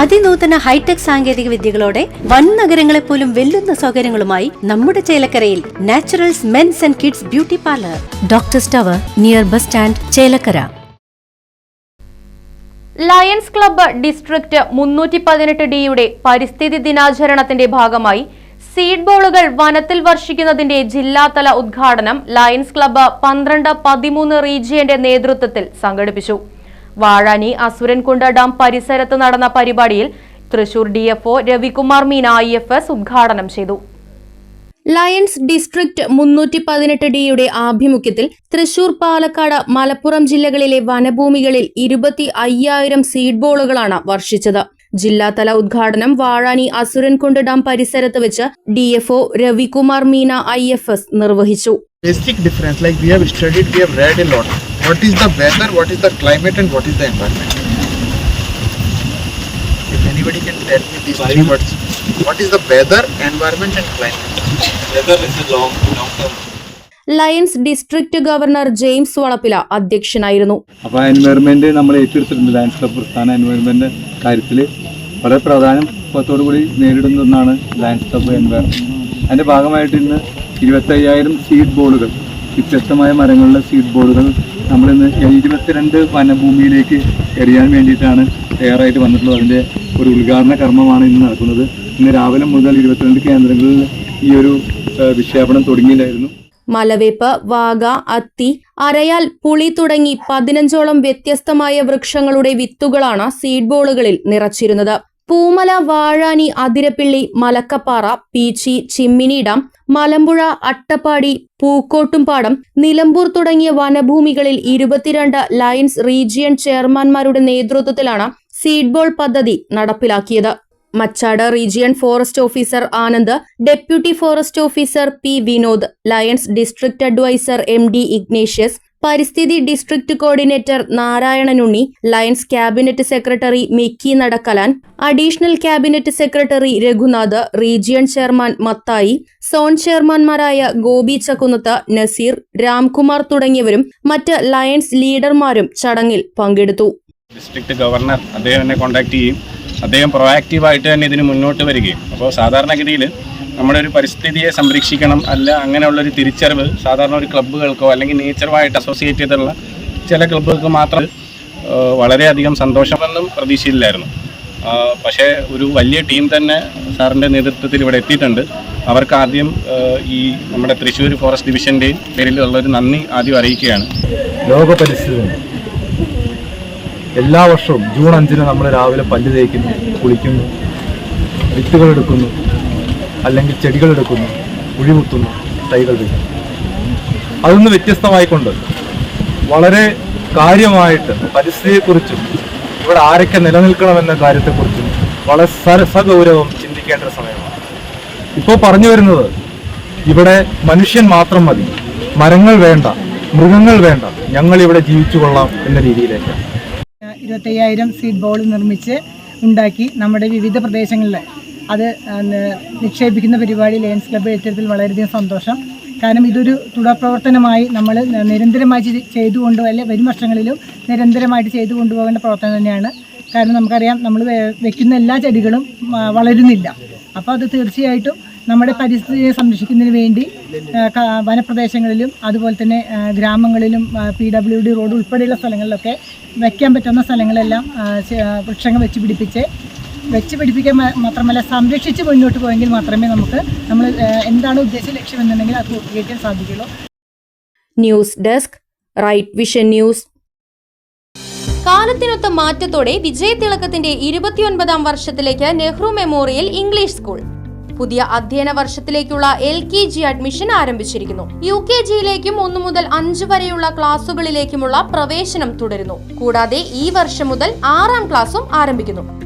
അതിനൂതന hi tech സാങ്കേതിക വിദ്യകളോടെ വൻ നഗരങ്ങളെ പോലും വെല്ലുന്ന സൗകര്യങ്ങളുമായി നമ്മുടെ ചേലക്കരയിൽ naturals men's and kids beauty parlour. Doctor സ്റ്റവർ near bus stand Chelakkara. Lions club district മുന്നൂറ്റി പതിനെട്ട് ഡിയുടെ പരിസ്ഥിതി ദിനാചരണത്തിന്റെ ഭാഗമായി സീഡ് ബോളുകൾ വനത്തിൽ വർഷിക്കുന്നതിന്റെ ജില്ലാതല ഉദ്ഘാടനം ലയൺസ് ക്ലബ്ബ് പന്ത്രണ്ട് പതിമൂന്ന് റീജിയന്റെ നേതൃത്വത്തിൽ സംഘടിപ്പിച്ചു. വാഴാനി അസുരൻകുണ്ട് ഡാം പരിസരത്ത് നടന്ന പരിപാടിയിൽ Thrissur D F O Ravikumar Meena I F S ഉദ്ഘാടനം ചെയ്തു. ലയൺസ് ഡിസ്ട്രിക്ട് മുന്നൂറ്റി പതിനെട്ട് ഡിയുടെ ആഭിമുഖ്യത്തിൽ തൃശൂർ പാലക്കാട് മലപ്പുറം ജില്ലകളിലെ വനഭൂമികളിൽ ഇരുപത്തി അയ്യായിരം സീഡ് ബോളുകളാണ് വർഷിച്ചത്. ജില്ലാതല ഉദ്ഘാടനം വാഴാനി അസുരൻകുണ്ട് ഡാം പരിസരത്ത് വെച്ച് D F O Ravikumar Meena I F S നിർവഹിച്ചു. Basic difference like we have studied we have read a lot. What is the weather? What is the climate and what is the environment? If anybody can tell me these three words what is the weather environment and climate? Weather is a long, long term. Lions district governor James Valappila അധ്യക്ഷനായിരുന്നു. അപ്പോൾ environment നമ്മൾ ഏറ്റെടുത്തിട്ടുണ്ട്. Lions club പ്രസ്ഥാന environment കാര്യത്തിൽ വളരെ പ്രാധാന്യത്തോടു കൂടി നേരിടുന്ന ഒന്നാണ് ലയൻസ് ക്ലബ് എൻവയറമെന്റ് അതിന്റെ ഭാഗമായിട്ട് ഇന്ന് ഇരുപത്തയ്യായിരം സീഡ് ബോളുകൾ വ്യത്യസ്തമായ മരങ്ങളുടെ സീഡ് ബോളുകൾ നമ്മളിന്ന് ഇരുപത്തിരണ്ട് വനഭൂമിയിലേക്ക് എറിയാൻ വേണ്ടിയിട്ടാണ് തയ്യാറായിട്ട് വന്നിട്ടുള്ളത്. അതിന്റെ ഒരു ഉദ്ഘാടന കർമ്മമാണ് ഇന്ന് നടക്കുന്നത്. ഇന്ന് രാവിലെ മുതൽ ഇരുപത്തിരണ്ട് കേന്ദ്രങ്ങളിൽ ഈ ഒരു വിക്ഷേപണം തുടങ്ങിയില്ലായിരുന്നു മലവേപ്പ് വാഗ അത്തി അരയാൽ പുളി തുടങ്ങി പതിനഞ്ചോളം വ്യത്യസ്തമായ വൃക്ഷങ്ങളുടെ വിത്തുകളാണ് സീഡ് ബോളുകളിൽ നിറച്ചിരുന്നത്. പൂമല വാഴാനി അതിരപ്പിള്ളി മലക്കപ്പാറ പീച്ചി ചിമ്മിനി ഡാം മലമ്പുഴ അട്ടപ്പാടി പൂക്കോട്ടുംപാടം നിലമ്പൂർ തുടങ്ങിയ വനഭൂമികളിൽ ഇരുപത്തിരണ്ട് ലയൻസ് റീജിയൻ ചെയർമാൻമാരുടെ നേതൃത്വത്തിലാണ് സീഡ്ബോൾ പദ്ധതി നടപ്പിലാക്കിയത്. Machad region forest officer Anand deputy forest officer P Vinod lions district adviser M D Ignatius പരിസ്ഥിതി district coordinator Narayananunni lions cabinet secretary Mickey Nadakkalan additional cabinet secretary Raghunath region chairman Mathai zone ചെയർമാൻമാരായ Gopi Chakkunnath Nazeer Ramkumar തുടങ്ങിയവരും മറ്റ് lions ലീഡർമാരും ചടങ്ങിൽ പങ്കെടുത്തു. District governor അദ്ദേഹം എന്നെ contact ചെയ്യും. അദ്ദേഹം പ്രൊആക്റ്റീവായിട്ട് തന്നെ ഇതിന് മുന്നോട്ട് വരികയും. അപ്പോൾ സാധാരണഗതിയിൽ നമ്മുടെ ഒരു പരിസ്ഥിതിയെ സംരക്ഷിക്കണം അല്ല അങ്ങനെയുള്ളൊരു തിരിച്ചറിവ് സാധാരണ ഒരു ക്ലബ്ബുകൾക്കോ അല്ലെങ്കിൽ നേച്ചറുമായിട്ട് അസോസിയേറ്റ് ചെയ്തുള്ള ചില ക്ലബ്ബുകൾക്ക് മാത്രം വളരെയധികം സന്തോഷമെന്നും പ്രതീക്ഷയില്ലായിരുന്നു പക്ഷേ ഒരു വലിയ ടീം തന്നെ സാറിന്റെ നേതൃത്വത്തിൽ ഇവിടെ എത്തിയിട്ടുണ്ട്. അവർക്ക് ആദ്യം ഈ നമ്മുടെ തൃശ്ശൂർ ഫോറസ്റ്റ് ഡിവിഷന്റെയും പേരിലുള്ളൊരു നന്ദി ആദ്യം അറിയിക്കുകയാണ്. ലോക പരിസ്ഥിതി എല്ലാ വർഷവും ജൂൺ അഞ്ചിന് നമ്മൾ രാവിലെ പല്ല് തേക്കുന്നു കുളിക്കുന്നു വിത്തുകൾ എടുക്കുന്നു. അല്ലെങ്കിൽ ചെടികൾ എടുക്കുന്നു കുഴിമുത്തുന്നു തൈകൾ വയ്ക്കുന്നു അതൊന്ന് വ്യത്യസ്തമായിക്കൊണ്ട് വളരെ കാര്യമായിട്ട് പരിസ്ഥിതിയെക്കുറിച്ചും ഇവിടെ ആരൊക്കെ നിലനിൽക്കണമെന്ന കാര്യത്തെക്കുറിച്ചും വളരെ സരസഗൗരവം ചിന്തിക്കേണ്ട സമയമാണ്. ഇപ്പോൾ പറഞ്ഞു വരുന്നത് ഇവിടെ മനുഷ്യൻ മാത്രം മതി. മരങ്ങൾ വേണ്ട മൃഗങ്ങൾ വേണ്ട. ഞങ്ങൾ ഇവിടെ ജീവിച്ചു കൊള്ളാം എന്ന രീതിയിലേക്ക്. ഇരുപത്തയ്യായിരം സീഡ് ബോൾ നിർമ്മിച്ച് ഉണ്ടാക്കി നമ്മുടെ വിവിധ പ്രദേശങ്ങളിൽ അത് നിക്ഷേപിക്കുന്ന പരിപാടി ലയൻസ് ക്ലബ്ബ് ഏറ്റെടുത്തിൽ വളരെയധികം സന്തോഷം. കാരണം ഇതൊരു തുടർ പ്രവർത്തനമായി നമ്മൾ നിരന്തരമായി ചെയ്ത് ചെയ്തുകൊണ്ട് അല്ലെ വരും വർഷങ്ങളിലും നിരന്തരമായിട്ട് ചെയ്തു കൊണ്ടുപോകേണ്ട പ്രവർത്തനം തന്നെയാണ്. കാരണം നമുക്കറിയാം നമ്മൾ വെക്കുന്ന എല്ലാ ചെടികളും വളരുന്നില്ല. അപ്പോൾ അത് തീർച്ചയായിട്ടും നമ്മുടെ പരിസ്ഥിതിയെ സംരക്ഷിക്കുന്നതിന് വേണ്ടി വനപ്രദേശങ്ങളിലും അതുപോലെ തന്നെ ഗ്രാമങ്ങളിലും പി ഡബ്ല്യു ഡി റോഡ് ഉൾപ്പെടെയുള്ള സ്ഥലങ്ങളിലൊക്കെ വയ്ക്കാൻ പറ്റുന്ന സ്ഥലങ്ങളെല്ലാം വൃക്ഷങ്ങൾ വെച്ച് പിടിപ്പിച്ച് വെച്ച് പിടിപ്പിക്കാൻ മാത്രമല്ല സംരക്ഷിച്ച് മുന്നോട്ട് പോയെങ്കിൽ മാത്രമേ നമുക്ക് നമ്മൾ എന്താണ് ഉദ്ദേശിച്ച ലക്ഷ്യം എന്നുണ്ടെങ്കിൽ അത് പൂർത്തീകരിക്കാൻ സാധിക്കുള്ളൂ. News desk right vision news. കാലത്തിനൊത്ത മാറ്റത്തോടെ വിജയതിളക്കത്തിന്റെ ഇരുപത്തിയൊൻപതാം വർഷത്തിലേക്ക് നെഹ്റു മെമ്മോറിയൽ ഇംഗ്ലീഷ് സ്കൂൾ. പുതിയ അധ്യയന വർഷത്തിലേക്കുള്ള എൽ കെ ജി അഡ്മിഷൻ ആരംഭിച്ചിരിക്കുന്നു. യു കെ ജിയിലേക്കും ഒന്നു മുതൽ അഞ്ച് വരെയുള്ള ക്ലാസുകളിലേക്കുമുള്ള പ്രവേശനം തുടരുന്നു. കൂടാതെ ഈ വർഷം മുതൽ ആറാം ക്ലാസും ആരംഭിക്കുന്നു.